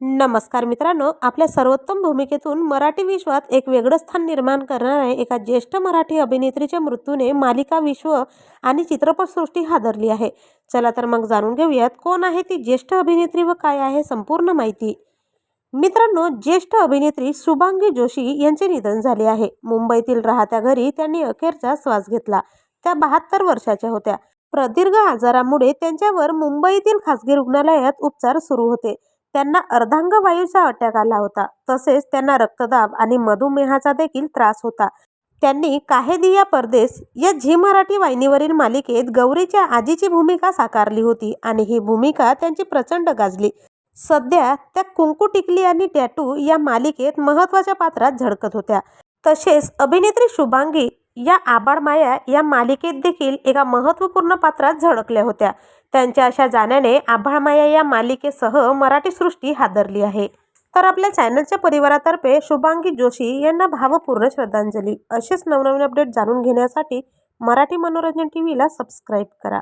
नमस्कार मित्रांनो आपल्या सर्वोत्तम भूमिकेतून मराठी विश्वात एक वेगळं स्थान निर्माण करणाऱ्या एका ज्येष्ठ मराठी अभिनेत्रीच्या मृत्यूने मालिका विश्व आणि चित्रपटसृष्टी हादरली आहे. चला तर मग जाणून घेऊयात कोण आहे ती ज्येष्ठ अभिनेत्री व काय आहे संपूर्ण माहिती. मित्रांनो ज्येष्ठ अभिनेत्री शुभांगी जोशी यांचे निधन झाले आहे. मुंबईतील राहत्या घरी त्यांनी अखेरचा श्वास घेतला. त्या बहात्तर वर्षाच्या होत्या. प्रदीर्घ आजारामुळे त्यांच्यावर मुंबईतील खासगी रुग्णालयात उपचार सुरू होते. त्यांना अर्धांगवायूचा अटॅक आला होता. तसेच त्यांना रक्तदाब आणि मधुमेहाचा देखील त्रास होता. त्यांनी काहेदिया परदेस या झी मराठी वाहिनीवरील मालिकेत गौरीच्या आजीची भूमिका साकारली होती आणि ही भूमिका त्यांची प्रचंड गाजली. सध्या त्या कुंकू टिकली आणि टॅटू या मालिकेत महत्त्वाच्या पात्रात झळकत होत्या. तसेच अभिनेत्री शुभांगी या आबाड माया या मालिकेत देखील एका महत्त्वपूर्ण पात्रात झळकल्या होत्या. त्यांच्या अशा जाण्याने आभाळ माया या मालिकेसह मराठी सृष्टी हादरली आहे. तर आपल्या चॅनलच्या परिवारातर्फे शुभांगी जोशी यांना भावपूर्ण श्रद्धांजली. असेच नवनवीन अपडेट जाणून घेण्यासाठी मराठी मनोरंजन टी व्हीला सबस्क्राईब करा.